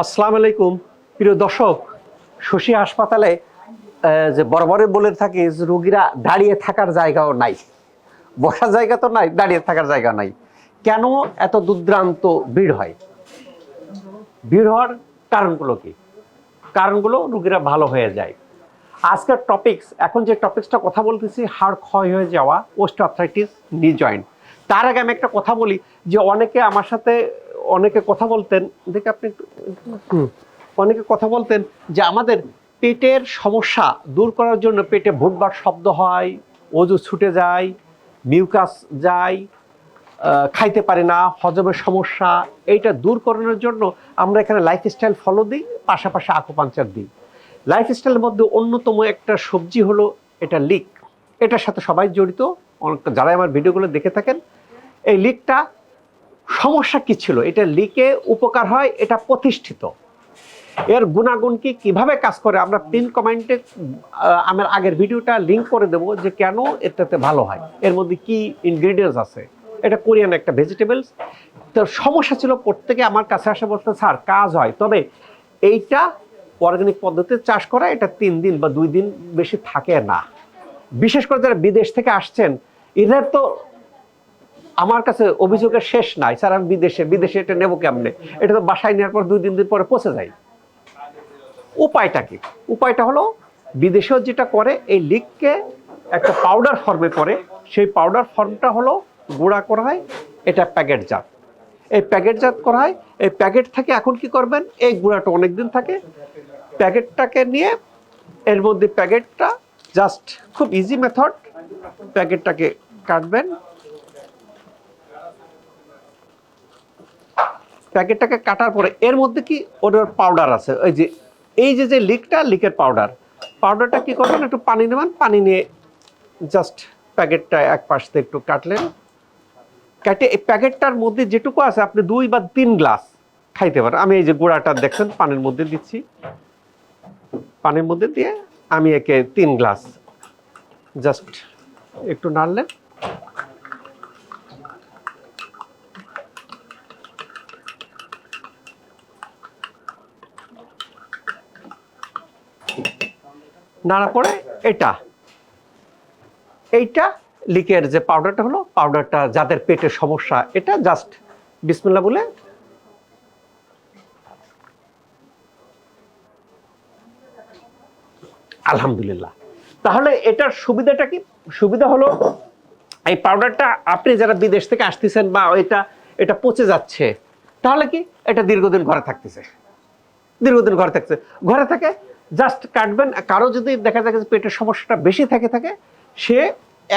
আসসালামু আলাইকুম। প্রিয় দর্শক, শশী হাসপাতালে যে বরাবরে বলে থাকি যে রোগীরা দাঁড়িয়ে থাকার জায়গাও নাই। বসার জায়গা তো নাই, দাঁড়িয়ে থাকার জায়গা নাই। কেন এত দুর্দ্রান্ত ভিড় হয়? ভিড় হওয়ার কারণগুলো কি? কারণগুলো রুগীরা ভালো হয়ে যায়। আজকের টপিকস এখন যে টপিকসটা কথা বলতেছি, হাড় ক্ষয় হয়ে যাওয়া ওস্ট ওস্টোআর্থ্রাইটিস নি জয়েন্ট তার আগে আমি একটা কথা বলি যে অনেকে আমার সাথে অনেকে কথা বলতেন, দেখে আপনি অনেকে কথা বলতেন যে আমাদের পেটের সমস্যা দূর করার জন্য পেটে ভুটভাট শব্দ হয়, অজু ছুটে যায়, মিউকাস যায় খাইতে পারে না, হজমের সমস্যা, এইটা দূর করানোর জন্য আমরা এখানে লাইফস্টাইল ফলো দিই, পাশাপাশি আকুপাঞ্চার দিই। লাইফস্টাইলের মধ্যে অন্যতম একটা সবজি হলো এটা লিক এটার সাথে সবাই জড়িত যারা আমার ভিডিওগুলো দেখে থাকেন, এই লিকটা সমস্যা কি ছিল? এটা লিকে উপকার হয়, এটা প্রতিষ্ঠিত। এর গুণাগুণ কি? কীভাবে কাজ করে? আমরা পিন কমেন্টে আমার আগের ভিডিওটা লিঙ্ক করে দেবো যে কেন এটাতে ভালো হয়। এর মধ্যে কি ইনগ্রিডিয়েন্টস আছে? এটা কোরিয়ান একটা ভেজিটেবলস তো সমস্যা ছিল প্রত্যেকে আমার কাছে আসে বলতে, স্যার, কাজ হয়। তবে এইটা অর্গানিক পদ্ধতিতে চাষ করা, এটা তিন দিন বা দুই দিন বেশি থাকে না। বিশেষ করে যারা বিদেশ থেকে আসছেন, এদের তো আমার কাছে অভিযোগের শেষ নাই। স্যার, আমি বিদেশে বিদেশে এটা নেব কেমনে? এটা তো বাসায় নেওয়ার পর দুই, তিন দিন পরে পচে যায়। উপায়টা কি? উপায়টা হলো, বিদেশেও যেটা করে, এই লিককে একটা পাউডার ফর্মে করে। সেই পাউডার ফর্মটা হলো, গুঁড়া করা হয়, এটা প্যাকেটজাত এই প্যাকেটজাত করা হয়, এই প্যাকেট থেকে এখন কি করবেন? এই গুঁড়াটা অনেক দিন থাকে। প্যাকেটটাকে নিয়ে, এর মধ্যে প্যাকেটটা জাস্ট খুব ইজি মেথড প্যাকেটটাকে কাটবেন। প্যাকেটটাকে কাটার পরে এর মধ্যে কি ওটার পাউডার আছে? ওই যে, এই যে যে লিকটা লিকের পাউডার পাউডারটা কি করবেন? একটু পানি নেবেন, পানি নিয়ে জাস্ট প্যাকেটটা এক পাশ থেকে একটু কাটলেন। কাটে এই প্যাকেটটার মধ্যে যেটুকু আছে, আপনি দুই বা তিন গ্লাস খাইতে পারেন। আমি এই যে গুঁড়াটা দেখছেন, পানির মধ্যে দিচ্ছি। পানির মধ্যে দিয়ে আমি একে তিন গ্লাস জাস্ট একটু নাড়লেন। নাড়া পরে এটা। এইটা লিকের যে পাউডারটা হলো পাউডারটা যাদের পেটের সমস্যা, এটা জাস্ট বিসমিল্লা বলে আলহামদুলিল্লাহ। তাহলে এটার সুবিধাটা কি? সুবিধা হলো এই পাউডারটা আপনি যারা বিদেশ থেকে আসতেছেন বা এটা এটা পচে যাচ্ছে, তাহলে কি? এটা দীর্ঘদিন ঘরে থাকতেছে। দীর্ঘদিন ঘরে থাকছে ঘরে থাকে জাস্ট কাটবেন। কারও যদি দেখা যায় যে পেটের সমস্যাটা বেশি থাকে থাকে, সে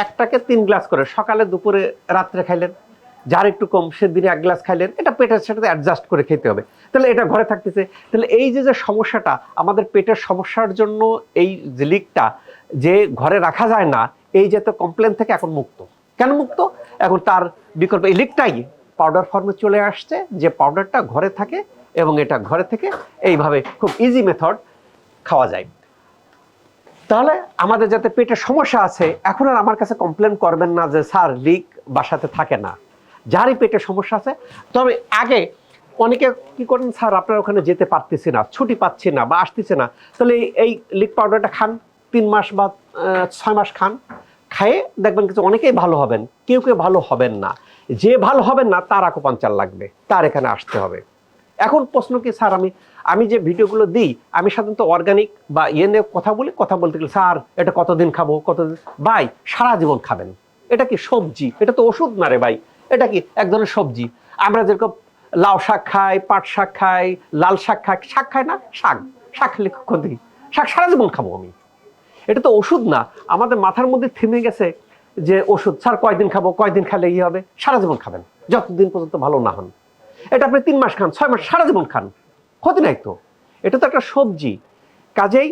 একটাকে তিন গ্লাস করে সকালে, দুপুরে, রাত্রে খাইলেন। যার একটু কম, সে দিনে এক গ্লাস খাইলেন। এটা পেটের সাথে অ্যাডজাস্ট করে খেতে হবে। তাহলে এটা ঘরে থাকতেছে। তাহলে এই যে যে সমস্যাটা, আমাদের পেটের সমস্যার জন্য এই যে লিকটা যে ঘরে রাখা যায় না, এই যে তো কমপ্লেন থেকে এখন মুক্ত। কেন মুক্ত? এখন তার বিকল্প, এই লিকটাই পাউডার ফর্মে চলে আসছে যে পাউডারটা ঘরে থাকে এবং এটা ঘরে থেকে এইভাবে খুব ইজি মেথড খাওয়া যায়। তাহলে আমাদের যাতে পেটের সমস্যা আছে, এখন আর আমার কাছে কমপ্লেন করবেন না যে, স্যার, লিক বাসাতে থাকে না। যারই পেটের সমস্যা আছে, তবে আগে অনেকে কি করেন, স্যার, আপনার ওখানে যেতে পারতেছি না, ছুটি পাচ্ছি না বা আসতেছে না। তাহলে এই- এই লিক পাউডারটা খান, তিন মাস বা ছয় মাস খান, খায়ে দেখবেন কিছু অনেকেই ভালো হবেন, কেউ কেউ ভালো হবেন না। যে ভালো হবেন না, তার আকুপাঞ্চার লাগবে, তার এখানে আসতে হবে। এখন প্রশ্ন কি, স্যার, আমি আমি যে ভিডিওগুলো দিই, আমি সাধারণত অর্গানিক বা ইয়ে নিয়ে কথা বলি, কথা বলতে গেলে, স্যার, এটা কতদিন খাব, কতদিন, ভাই, সারা জীবন খাবেন। এটা কি সবজি? এটা তো ওষুধ না রে ভাই, এটা কি এক ধরনের সবজি? আমরা যেরকম লাউ শাক খাই, পাট শাক খাই, লাল শাক খাই শাক খাই না, শাক শাক খেলে ক্ষতি শাক সারা জীবন খাব আমি। এটা তো ওষুধ না, আমাদের মাথার মধ্যে থেমে গেছে যে ওষুধ, স্যার, কয়দিন খাব, কয়দিন খেলে ইয়ে হবে? সারা জীবন খাবেন, যতদিন পর্যন্ত ভালো না হন। এটা আপনি তিন মাস খান, ছয় মাস, সারা জীবন খান। ক্ষতি নাই তো। এটা তো একটা সবজি। কাজেই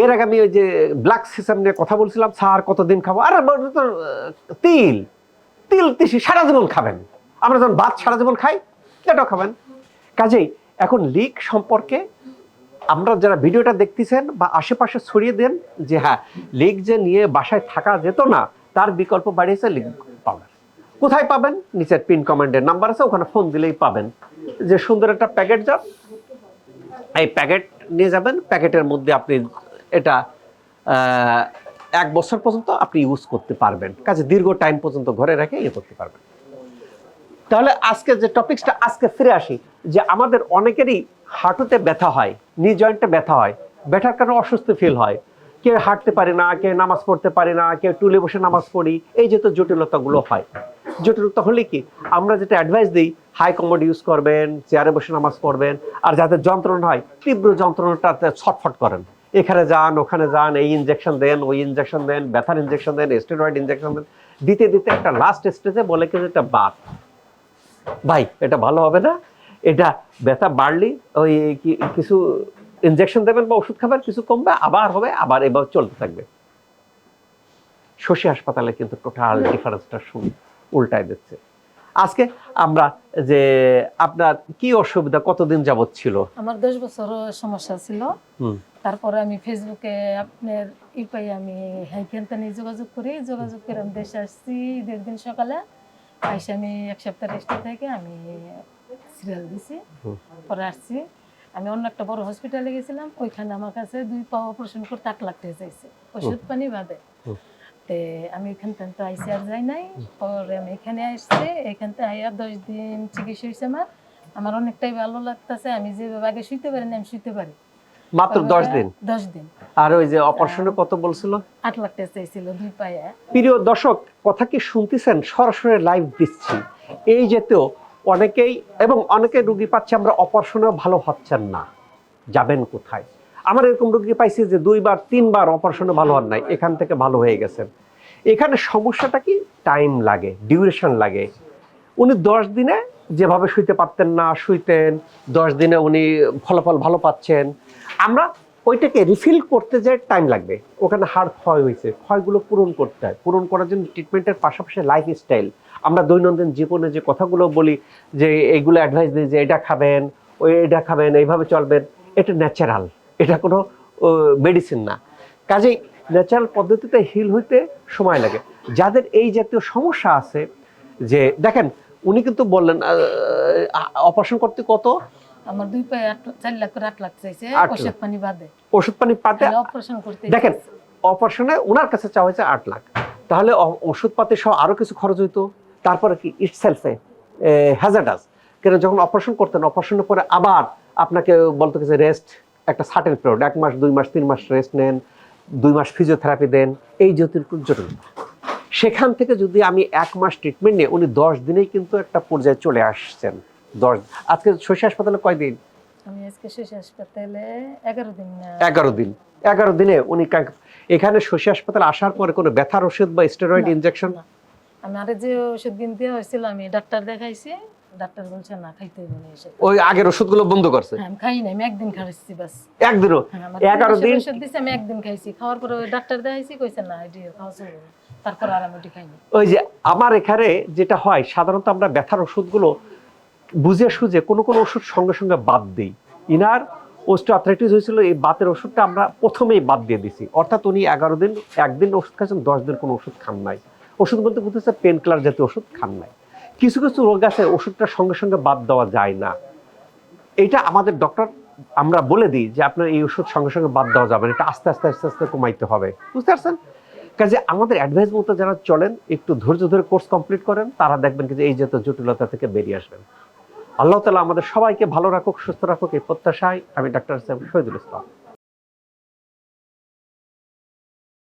এর আগে আমি ওই যে ব্ল্যাক সিসাম নিয়ে কথা বলছিলাম, স্যার, কতদিন খাব? আরে তিল। তিল তিসি, সারা জীবন খাবেন। আমরা যখন ভাত সারা জীবন খাই, এটাও খাবেন। কাজেই এখন লিক সম্পর্কে আমরা যারা ভিডিওটা দেখতেছেন বা আশেপাশে ছড়িয়ে দেন যে হ্যাঁ লিক যে নিয়ে বাসায় থাকা যেত না, তার বিকল্প বাড়িয়েছে লিক কোথায় পাবেন? নিচের পিন কমান্ডের নাম্বার আছে, ওখানে ফোন দিলেই পাবেন। যে সুন্দর একটা প্যাকেট যান এই প্যাকেট নিয়ে যাবেন। প্যাকেটের মধ্যে আপনি এটা এক বছর পর্যন্ত আপনি ইউজ করতে পারবেন। কাজে দীর্ঘ টাইম পর্যন্ত ঘরে রেখে ইয়ে করতে পারবেন। তাহলে আজকে যে টপিকসটা আজকে ফিরে আসি, যে আমাদের অনেকেরই হাঁটুতে ব্যথা হয় নি জয়েন্টে ব্যথা হয়, ব্যথার কারণে অসুস্থ ফিল হয়। কেউ হাঁটতে পারে না, কেউ নামাজ পড়তে পারে না, কেউ টুলে বসে নামাজ পড়ি, এই যে তো জটিলতাগুলো হয়। জটিলতা হলে কি? আমরা যেটা অ্যাডভাইস দিই হাই কমোড ইউজ করবেন চেয়ারে বসে নামাজ পড়বেন, আর যাদের যন্ত্রণা হয়, তীব্র যন্ত্রণাটাতে ছটফট করেন। এখানে যান, ওখানে যান, এই ইনজেকশন দেন, ওই ইনজেকশন দেন, ব্যথার ইনজেকশন দেন স্টেরয়েড ইনজেকশন দেন। দিতে দিতে একটা লাস্ট স্টেজে বলে কি এটা বাদ। ভাই, এটা ভালো হবে না? এটা ব্যথা বাড়লি ওই কিছু ইনজেকশন দেবেন বা ওষুধ খাবেন, কিছু কমবে, আবার হবে, আবার এবার চলতে থাকবে। শশী হাসপাতালে কিন্তু টোটাল ডিফারেন্সটা শুনি উল্টায় দিচ্ছে। আজকে আমরা যে আপনার কি অসুবিধা কতদিন যাবত ছিল? আমার দশ বছর সমস্যা ছিল। তারপরে আমি ফেসবুকে আপনার ই পাই আমি হাইখানটা নিয়ে যোগাযোগ করি। যোগাযোগ করে আমি দেশে আসছি ঈদের দিন সকালে। আইসে আমি এক সপ্তাহ রেস্টে থেকে আমি সিরিয়াল দিছি। পরে আসছি। আমি অন্য একটা বড় হসপিটালে গেছিলাম। ওইখানে আমার কাছে দুই পা অপারেশন করতে আট লাখ টাকা চাইছে। ওষুধ পানি বাদে। তে আমি ওইখান থেকে তো আইসি আর যাই নাই। পরে আমি এখানে আসছি। এখান থেকে আইয়া দশ দিন চিকিৎসা হয়েছে আমার। আমার অনেকটাই ভালো লাগতেছে। আমি যে আগে শুইতে পারি না আমি শুইতে পারি। মাত্র দশ দিন? দশ দিন। আর ওই যে অপারেশনে কত বলছিল? আট লাখ টাকা চাইছিল দুই পায়ে। প্রিয় দর্শক কথা কি শুনতেছেন? সরাসরি লাইভ দিচ্ছি। এই যেতেও অনেকেই এবং অনেকে রুগী পাচ্ছে আমরা অপারেশনেও ভালো হচ্ছেন না। যাবেন কোথায়? আমার এরকম রুগী পাইছি যে দুইবার, তিনবার অপারেশনে ভালো হন নাই, এখান থেকে ভালো হয়ে গেছেন এখানে সমস্যাটা কি? টাইম লাগে ডিউরেশন লাগে। উনি দশ দিনে যেভাবে শুইতে পারতেন না, শুইতেন, দশ দিনে উনি ফলাফল ভালো পাচ্ছেন। আমরা ওইটাকে রিফিল করতে যে টাইম লাগবে। ওখানে হাড় ক্ষয় হয়েছে, ক্ষয়গুলো পূরণ করতে হয়। পূরণ করার জন্য ট্রিটমেন্টের পাশাপাশি লাইফ স্টাইল আমরা দৈনন্দিন জীবনে যে কথাগুলো বলি, যে এইগুলো অ্যাডভাইস দিই যে, এটা খাবেন, ওই, এটা খাবেন, এইভাবে চলবেন, এটা ন্যাচারাল এটা কোনো মেডিসিন না। কাজেই ন্যাচারাল পদ্ধতিতে হিল হইতে সময় লাগে। যাদের এই জাতীয় সমস্যা আছে যে দেখেন উনি কিন্তু বললেন অপারেশন করতে কত? আমার দুই পায়ে চার লাখ করে আট লাখ চাইছে ওষুধ পানি বাদে। ওষুধ পানি পাতে অপারেশন করতে দেখেন অপারেশনে ওনার কাছে চাওয়া হয়েছে আট লাখ। তাহলে অ- ওষুধপাতি সহ আরও কিছু খরচ হইতো। তারপরে কি? ইট সেলফে হ্যাজার্ডাস কেন? যখন অপারেশন করতেন অপারেশনের পরে আবার আপনাকে বলতো যে রেস্ট একটা সার্টেন পিরিয়ড এক মাস দুই মাস তিন মাস রেস্ট নেন দুই মাস ফিজিওথেরাপি দেন এই জটিল জটিল। সেখান থেকে যদি আমি এক মাস ট্রিটমেন্ট নিয়ে উনি দশ দিনেই কিন্তু একটা পর্যায়ে চলে আসছেন। দশ আজকে শশী হাসপাতালে কয়দিন আমি আজকে শেষ হাসপাতালে এগারো দিন এগারো দিন। এগারো দিনে উনি এখানে শশী হাসপাতালে আসার পরে কোনো ব্যথার ওষুধ বা স্টেরয়েড ইনজেকশন না। আমি আরে যে ওষুধ কিনতে হয়েছিল আমি ডাক্তার দেখাইছি। ডাক্তার বলছে না খাইতে হবে না ওই আগের ওষুধগুলো বন্ধ করছে? হ্যাঁ, আমি খাই না আমি একদিন খাইছি বাস। একদিনও? হ্যাঁ, এগারো দিন? ওষুধ দিছে আমি একদিন খাইছি। খাওয়ার পরে ডাক্তার দেখাইছি কইছে না এটি খাওয়া চলবে না। তারপর আর আমি ওই যে আমার এখানে যেটা হয় সাধারণত আমরা ব্যথার ওষুধগুলো বুঝে সুঝে কোনো কোনো ওষুধ সঙ্গে সঙ্গে বাদ দিই। ইনার ওস্টোআথরাইটিস হয়েছিল এই বাতের ওষুধটা আমরা প্রথমেই বাদ দিয়ে দিছি। অর্থাৎ উনি এগারো দিন একদিন ওষুধ খাচ্ছেন দশ দিন কোনো ওষুধ খান নাই। ওষুধ বলতে বুঝতেছে পেন কিলার জাতীয় ওষুধ খান নাই। কিছু কিছু রোগ আছে ওষুধটা সঙ্গে সঙ্গে বাদ দেওয়া যায় না। এটা আমাদের ডক্টর আমরা বলে দিই যে আপনার এই ওষুধ সঙ্গে সঙ্গে বাদ দেওয়া যাবে এটা আস্তে আস্তে আস্তে আস্তে কমাইতে হবে। বুঝতে পারছেন? কাজে আমাদের অ্যাডভাইস মতো যারা চলেন, একটু ধৈর্য ধরে কোর্স কমপ্লিট করেন, তারা দেখবেন যে এই জাতীয় জটিলতা থেকে বেরিয়ে আসবেন। আল্লাহ তালা আমাদের সবাইকে ভালো রাখুক, সুস্থ রাখুক, এই প্রত্যাশায় আমি ডাক্তার সাহেব শহীদুল ইসলাম।